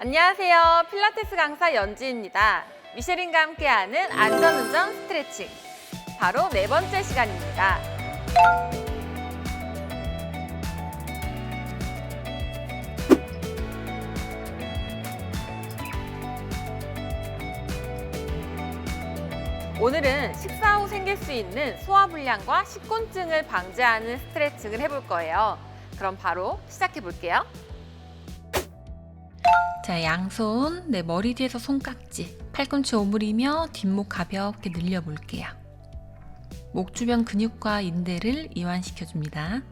안녕하세요. 필라테스 강사 연지입니다. 미쉐린과 함께하는 안전운전 스트레칭. 바로 네 번째 시간입니다. 오늘은 식사 후 생길 수 있는 소화불량과 식곤증을 방지하는 스트레칭을 해볼 거예요. 그럼 바로 시작해 볼게요. 자, 양손, 내 머리 뒤에서 손깍지, 팔꿈치 오므리며 뒷목 가볍게 늘려볼게요. 목 주변 근육과 인대를 이완시켜 줍니다.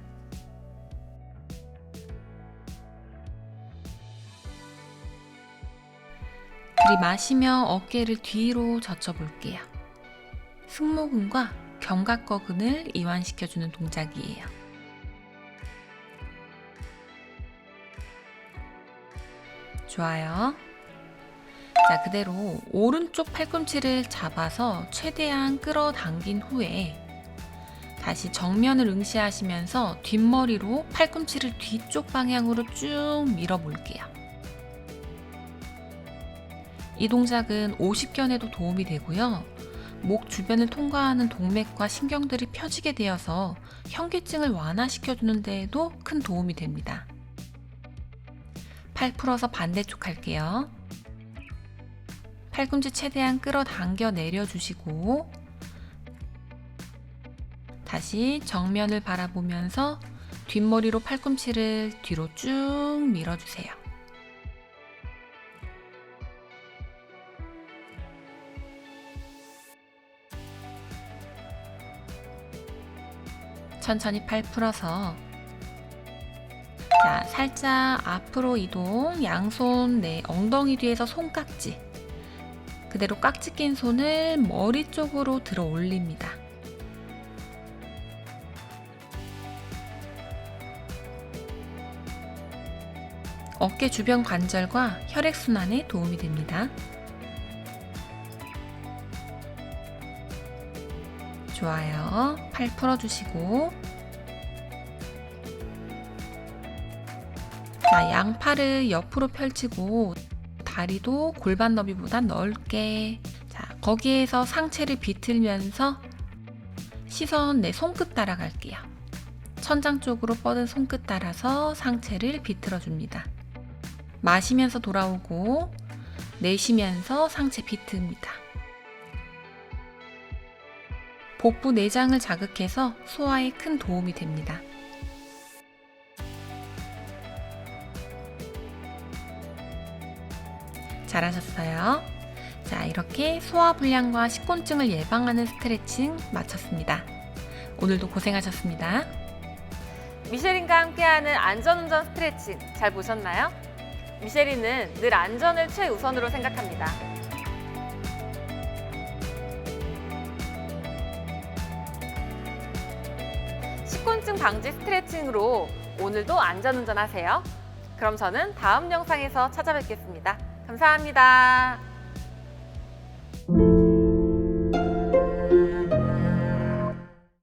들이마시며 어깨를 뒤로 젖혀볼게요. 승모근과 견갑거근을 이완시켜주는 동작이에요. 좋아요. 자, 그대로 오른쪽 팔꿈치를 잡아서 최대한 끌어당긴 후에 다시 정면을 응시하시면서 뒷머리로 팔꿈치를 뒤쪽 방향으로 쭉 밀어볼게요. 이 동작은 50견에도 도움이 되고요. 목 주변을 통과하는 동맥과 신경들이 펴지게 되어서 현기증을 완화시켜주는 데에도 큰 도움이 됩니다. 팔 풀어서 반대쪽 할게요. 팔꿈치 최대한 끌어당겨 내려주시고 다시 정면을 바라보면서 뒷머리로 팔꿈치를 뒤로 쭉 밀어주세요. 천천히 팔 풀어서 자, 살짝 앞으로 이동, 양손 내 엉덩이 뒤에서 손깍지. 그대로 깍지 낀 손을 머리 쪽으로 들어 올립니다. 어깨 주변 관절과 혈액순환에 도움이 됩니다. 좋아요. 팔 풀어주시고 자, 양팔을 옆으로 펼치고 다리도 골반 너비보다 넓게 자, 거기에서 상체를 비틀면서 시선 내 손끝 따라갈게요. 천장 쪽으로 뻗은 손끝 따라서 상체를 비틀어 줍니다. 마시면서 돌아오고 내쉬면서 상체 비트입니다. 복부 내장을 자극해서 소화에 큰 도움이 됩니다. 잘하셨어요. 자, 이렇게 소화불량과 식곤증을 예방하는 스트레칭 마쳤습니다. 오늘도 고생하셨습니다. 미쉐린과 함께하는 안전운전 스트레칭 잘 보셨나요? 미쉐린은 늘 안전을 최우선으로 생각합니다. 식곤증 방지 스트레칭으로 오늘도 안전운전 하세요. 그럼 저는 다음 영상에서 찾아뵙겠습니다. 감사합니다.